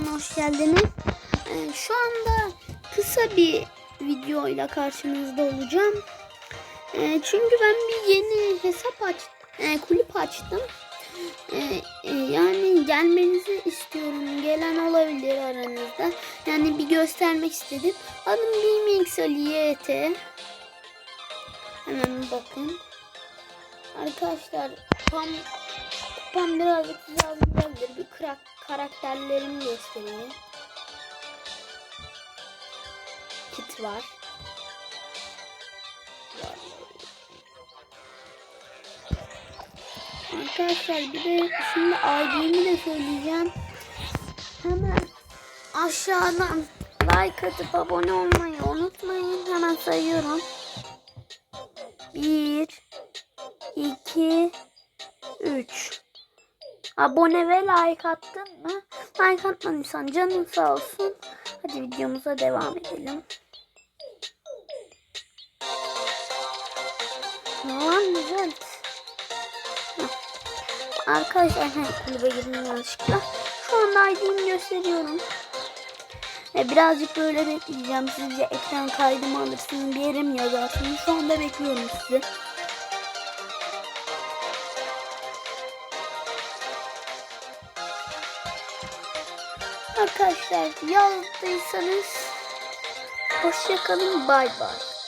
kanalına hoş geldiniz. Ee, şu anda kısa bir videoyla karşınızda olacağım. Ee, çünkü ben bir yeni hesap aç, e, kulüp açtım. Ee, e, yani gelmenizi istiyorum. Gelen olabilir aranızda. Yani bir göstermek istedim. Adım BMX Ali YT. Hemen bakın. Arkadaşlar tam kupam birazcık güzeldir. Bir krak, karakterlerimi göstereyim. Kit var. Arkadaşlar bir de şimdi ID'mi de söyleyeceğim. Hemen aşağıdan like atıp abone olmayı unutmayın. Hemen sayıyorum. 1 2 3 Abone ve like attın mı? Like atmadıysan canın sağ olsun. Hadi videomuza devam edelim. Tamam güzel. Arkadaşlar he, kulübe girdim yanlışlıkla. Şu anda ID'mi gösteriyorum. Ve birazcık böyle bekleyeceğim. Sizce ekran kaydımı alırsınız bir yere mi yazarsınız? Şu anda bekliyorum sizi. Arkadaşlar yazdıysanız hoşçakalın bay bay.